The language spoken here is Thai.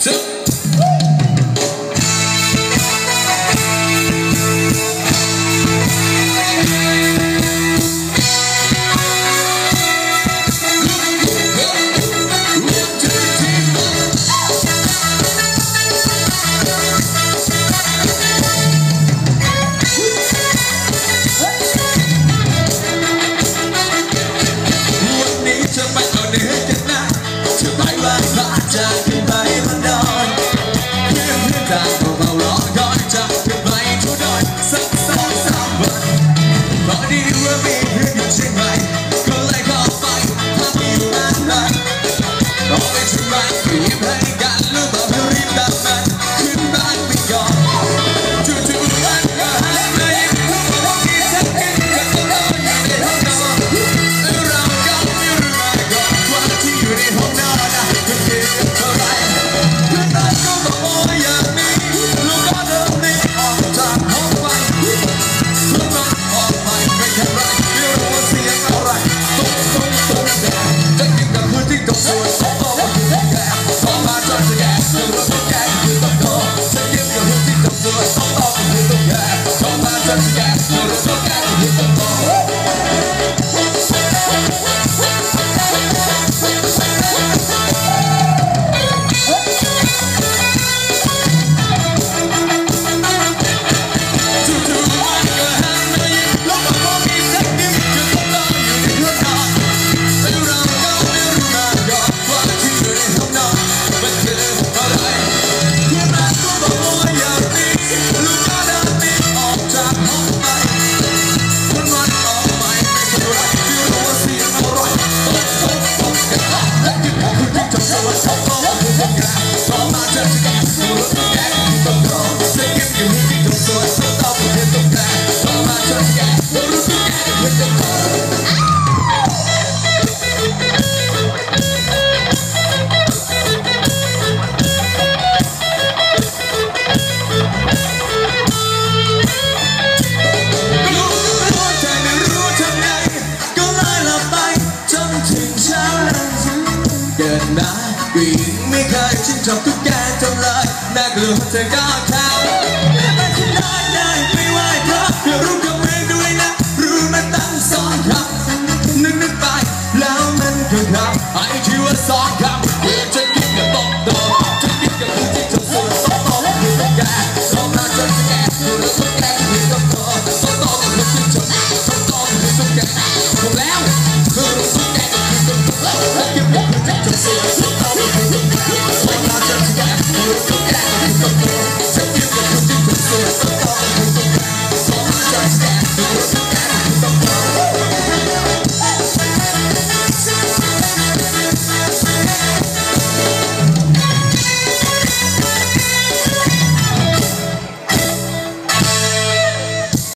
two. Lady, you and me, you can take my Eu só quero ไปจนถึงเช้าเกินมาก็ยังไม่เคยชื่นชอบทุกแกทำเลยน่ากลัวเธอก็เข้าไปที่ไหน